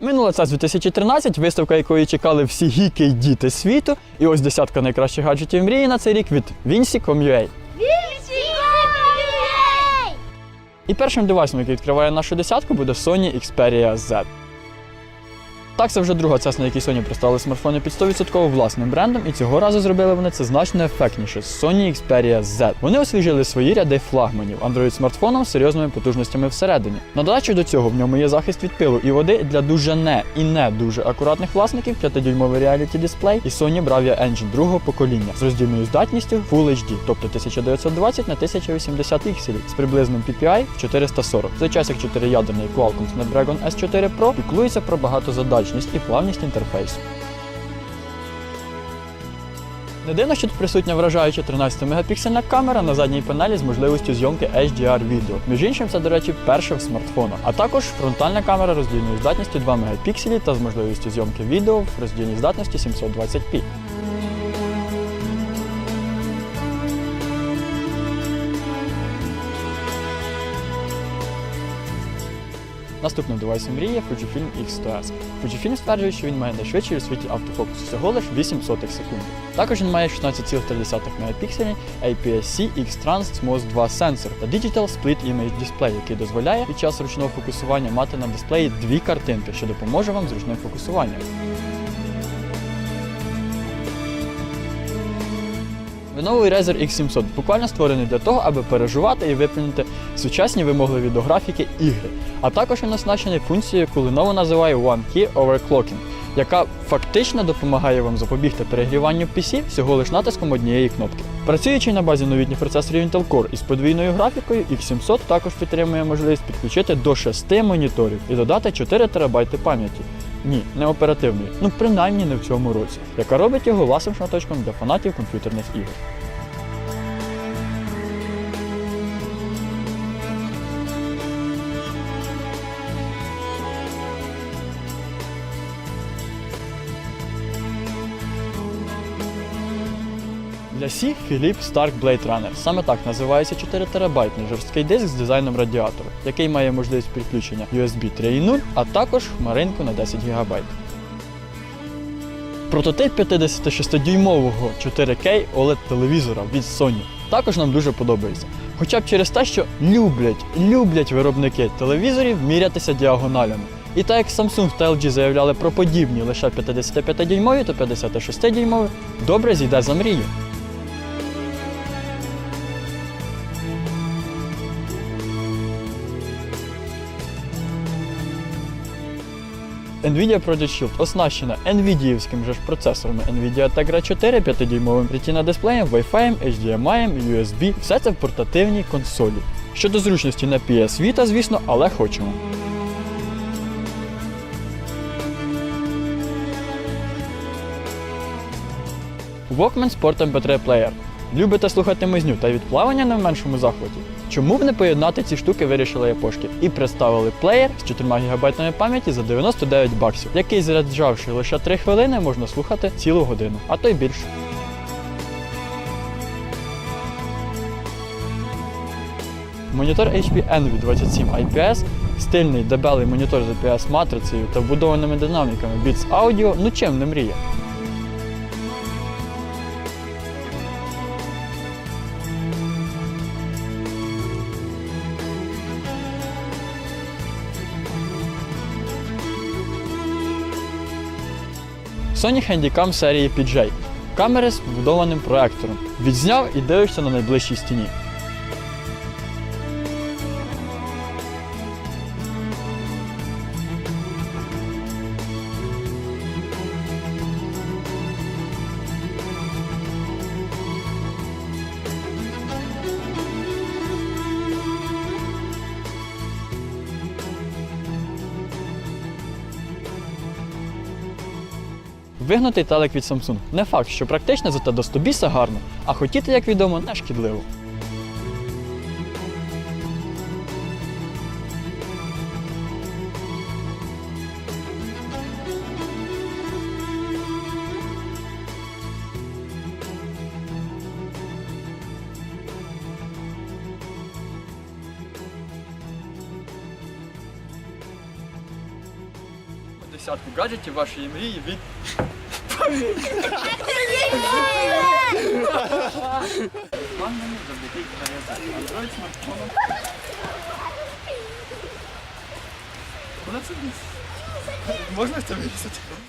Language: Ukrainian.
Минуло це 2013, виставка якої чекали всі гіки й діти світу. І ось десятка найкращих гаджетів мрії на цей рік від Vinci.com.ua. І першим девайсом, який відкриває нашу десятку, буде Sony Xperia Z. Так, це вже друга CES, на якій Sony представили смартфони під 100% власним брендом, і цього разу зробили вони це значно ефектніше з Sony Xperia Z. Вони освіжили свої ряди флагманів Android смартфоном з серйозними потужностями всередині. На додачу до цього в ньому є захист від пилу і води для дуже не і не дуже акуратних власників, 5-дюймовий реаліті дисплей і Sony Bravia Engine другого покоління з роздільною здатністю Full HD, тобто 1920 на 1080 пікселів з приблизним PPI в 440. В той час як 4-ядерний Qualcomm Snapdragon S4 Pro піклується про багатозадачність і плавність інтерфейсу. Не дивно, що тут присутня вражаюча 13-мегапіксельна камера на задній панелі з можливістю зйомки HDR відео. Між іншим, це, до речі, перше в смартфонах. А також фронтальна камера роздільною здатністю 2 мегапікселі та з можливістю зйомки відео в роздільній здатності 720p. Наступним девайсом мрії Fujifilm X100S. Fujifilm стверджує, що він має найшвидший у світі автофокус всього лиш 8 сотих секунди. Також він має 16,3 мегапікселі APS-C X-Trans MOS 2 сенсор та Digital Split Image Display, який дозволяє під час ручного фокусування мати на дисплеї дві картинки, що допоможе вам з ручним фокусуванням. Новий Razer X700 буквально створений для того, аби переживати і виплюнути сучасні вимогливі до графіки ігри. А також він оснащений функцією, яку Lenovo називає One Key Overclocking, яка фактично допомагає вам запобігти перегріванню PC всього лиш натиском однієї кнопки. Працюючи на базі новітніх процесорів Intel Core із подвійною графікою, X700 також підтримує можливість підключити до 6 моніторів і додати 4 ТБ пам'яті. Ні, не оперативної, ну принаймні не в цьому році, яка робить його власним шматочком для фанатів комп'ютерних ігор. Для всіх Philips Stark Blade Runner. Саме так називається 4 терабайтний жорсткий диск з дизайном радіатора, який має можливість підключення USB 3.0, а також хмаринку на 10 ГБ. Прототип 56-дюймового 4K OLED-телевізора від Sony також нам дуже подобається. Хоча б через те, що люблять, люблять виробники телевізорів мірятися діагоналями. І так як Samsung та LG заявляли про подібні лише 55-дюймові та 56-дюймові, добре зійде за мрію. Nvidia Project Shield оснащена NVIDIA-вським же ж процесорами Nvidia Tegra 4 5-дюймовим Retina дисплеєм, Wi-Fi, HDMI, USB, все це в портативній консолі. Щодо зручності на PS Vita, звісно, але хочемо. Walkman Sport MP3 Player. Любите слухати мизню та від плавання не меншому захваті? Чому б не поєднати ці штуки вирішили япошки і представили плеєр з 4 ГБ пам'яті за 99 баксів, який заряджавши лише 3 хвилини, можна слухати цілу годину, а то й більше. Монітор HP Envy 27 IPS, стильний дебелий монітор з IPS матрицею та вбудованими динаміками Beats Audio, ну чим не мріє. Sony Handycam серії PJ. Камери з вбудованим проектором. Відзняв і дивишся на найближчій стіні. вигнутий телек від Samsung. Не факт, що практично зате до 100 гарно, а хотіти, як відомо, не шкідливо. Десятку гаджетів вашої мрії від Ванному завдяки Android смартфоном. Вона це Можна це вирізати?